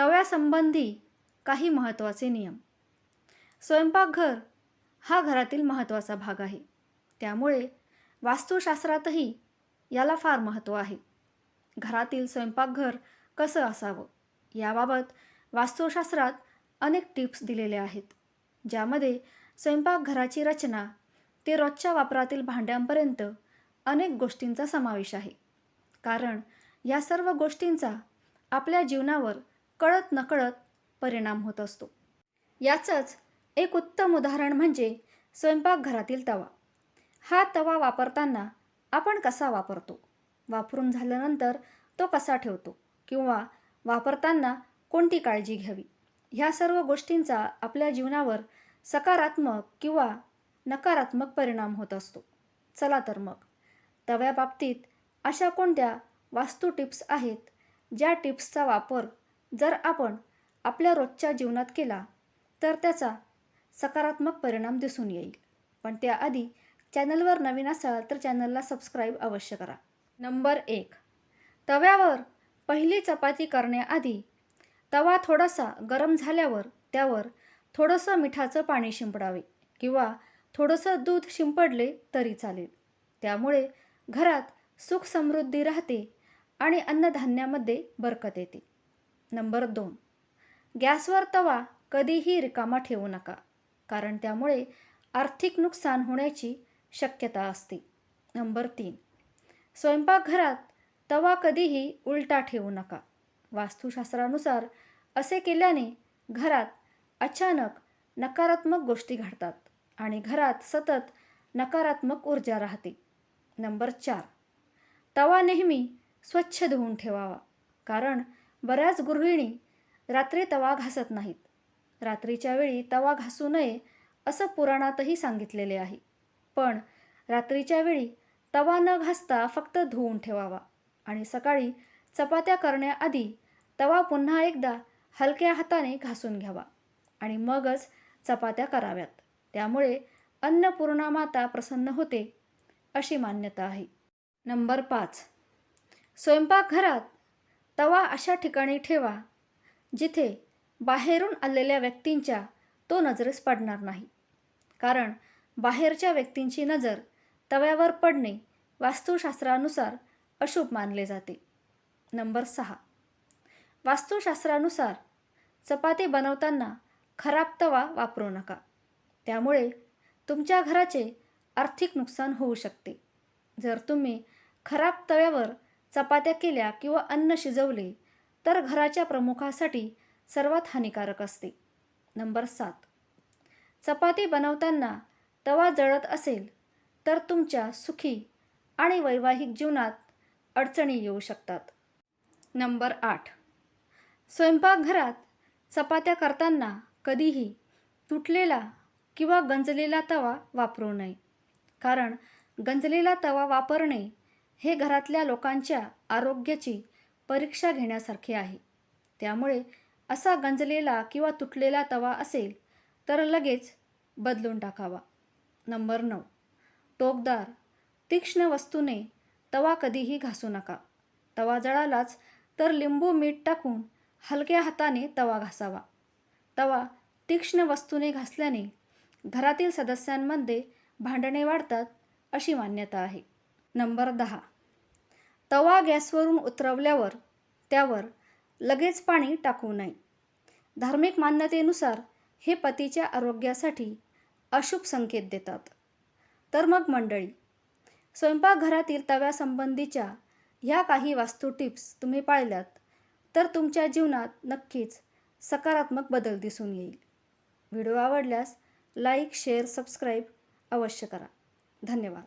तव्यासंबंधी काही महत्त्वाचे नियम. स्वयंपाकघर हा घरातील महत्त्वाचा भाग आहे. त्यामुळे वास्तुशास्त्रातही याला फार महत्त्व आहे. घरातील स्वयंपाकघर कसं असावं? याबाबत वास्तुशास्त्रात अनेक टिप्स दिलेल्या आहेत. ज्यामध्ये स्वयंपाकघराची रचना ते रोजच्या वापरातील भांड्यांपर्यंत अनेक गोष्टींचा समावेश आहे. कारण या सर्व गोष्टींचा आपल्या जीवनावर कळत नकळत परिणाम होत असतो. याचंच एक उत्तम उदाहरण म्हणजे स्वयंपाकघरातील तवा. हा तवा वापरताना आपण कसा वापरतो? वापरून झाल्यानंतर तो कसा ठेवतो? किंवा वापरताना कोणती काळजी घ्यावी? ह्या सर्व गोष्टींचा आपल्या जीवनावर सकारात्मक किंवा नकारात्मक परिणाम होत असतो. चला तर मग. तव्याबाबतीत अशा कोणत्या वास्तू टिप्स आहेत ज्या टिप्सचा वापर जर आपण आपल्या रोजच्या जीवनात केला तर त्याचा सकारात्मक परिणाम दिसून येईल. पण त्याआधी चॅनलवर नवीन असाल तर चॅनलला सबस्क्राईब अवश्य करा. नंबर एक. तव्यावर पहिली चपाती करण्याआधी तवा थोडासा गरम झाल्यावर त्यावर थोडंसं मिठाचं पाणी शिंपडावे किंवा थोडंसं दूध शिंपडले तरी चालेल. त्यामुळे घरात सुख समृद्धी राहते आणि अन्नधान्यामध्ये बरकत येते. नंबर दोन. गॅसवर तवा कधीही रिकामा ठेवू नका कारण त्यामुळे आर्थिक नुकसान होण्याची शक्यता असते. नंबर तीन. स्वयंपाकघरात तवा कधीही उलटा ठेवू नका. वास्तुशास्त्रानुसार असे केल्याने घरात अचानक नकारात्मक गोष्टी घडतात आणि घरात सतत नकारात्मक ऊर्जा राहते. नंबर चार. तवा नेहमी स्वच्छ धुवून ठेवावा कारण बऱ्याच गृहिणी रात्री तवा घासत नाहीत. रात्रीच्या वेळी तवा घासू नये असं पुराणातही सांगितलेले आहे. पण रात्रीच्या वेळी तवा न घासता फक्त धुवून ठेवावा आणि सकाळी चपात्या करण्याआधी तवा पुन्हा एकदा हलक्या हाताने घासून घ्यावा आणि मगच चपात्या कराव्यात. त्यामुळे अन्नपूर्णा माता प्रसन्न होते अशी मान्यता आहे. नंबर पाच. स्वयंपाकघरात तवा अशा ठिकाणी ठेवा जिथे बाहेरून आलेल्या व्यक्तींच्या तो नजरेस पडणार नाही. कारण बाहेरच्या व्यक्तींची नजर तव्यावर पडणे वास्तुशास्त्रानुसार अशुभ मानले जाते. नंबर सहा. वास्तुशास्त्रानुसार चपाती बनवताना खराब तवा वापरू नका. त्यामुळे तुमच्या घराचे आर्थिक नुकसान होऊ शकते. जर तुम्ही खराब तव्यावर चपात्या केल्या किंवा अन्न शिजवले तर घराच्या प्रमुखासाठी सर्वात हानिकारक असते. नंबर सात. चपाती बनवताना तवा जळत असेल तर तुमच्या सुखी आणि वैवाहिक जीवनात अडचणी येऊ शकतात. नंबर आठ. स्वयंपाकघरात चपात्या करताना कधीही तुटलेला किंवा गंजलेला तवा वापरू नये कारण गंजलेला तवा वापरणे हे घरातल्या लोकांच्या आरोग्याची परीक्षा घेण्यासारखे आहे. त्यामुळे असा गंजलेला किंवा तुटलेला तवा असेल तर लगेच बदलून टाकावा. नंबर नऊ. टोकदार तीक्ष्ण वस्तूने तवा कधीही घासू नका. तवा जळालाच तर लिंबू मीठ टाकून हलक्या हाताने तवा घासावा. तवा तीक्ष्ण वस्तूने घासल्याने घरातील सदस्यांमध्ये भांडणे वाढतात अशी मान्यता आहे. नंबर दहा. तवा गॅसवरून उतरवल्यावर त्यावर लगेच पाणी टाकू नये. धार्मिक मान्यतेनुसार हे पतीच्या आरोग्यासाठी अशुभ संकेत देतात. तर मग मंडळी स्वयंपाकघरातील तव्यासंबंधीच्या ह्या काही वास्तू टिप्स तुम्ही पाळल्यात तर तुमच्या जीवनात नक्कीच सकारात्मक बदल दिसून येईल. व्हिडिओ आवडल्यास लाईक शेअर सबस्क्राईब अवश्य करा. धन्यवाद.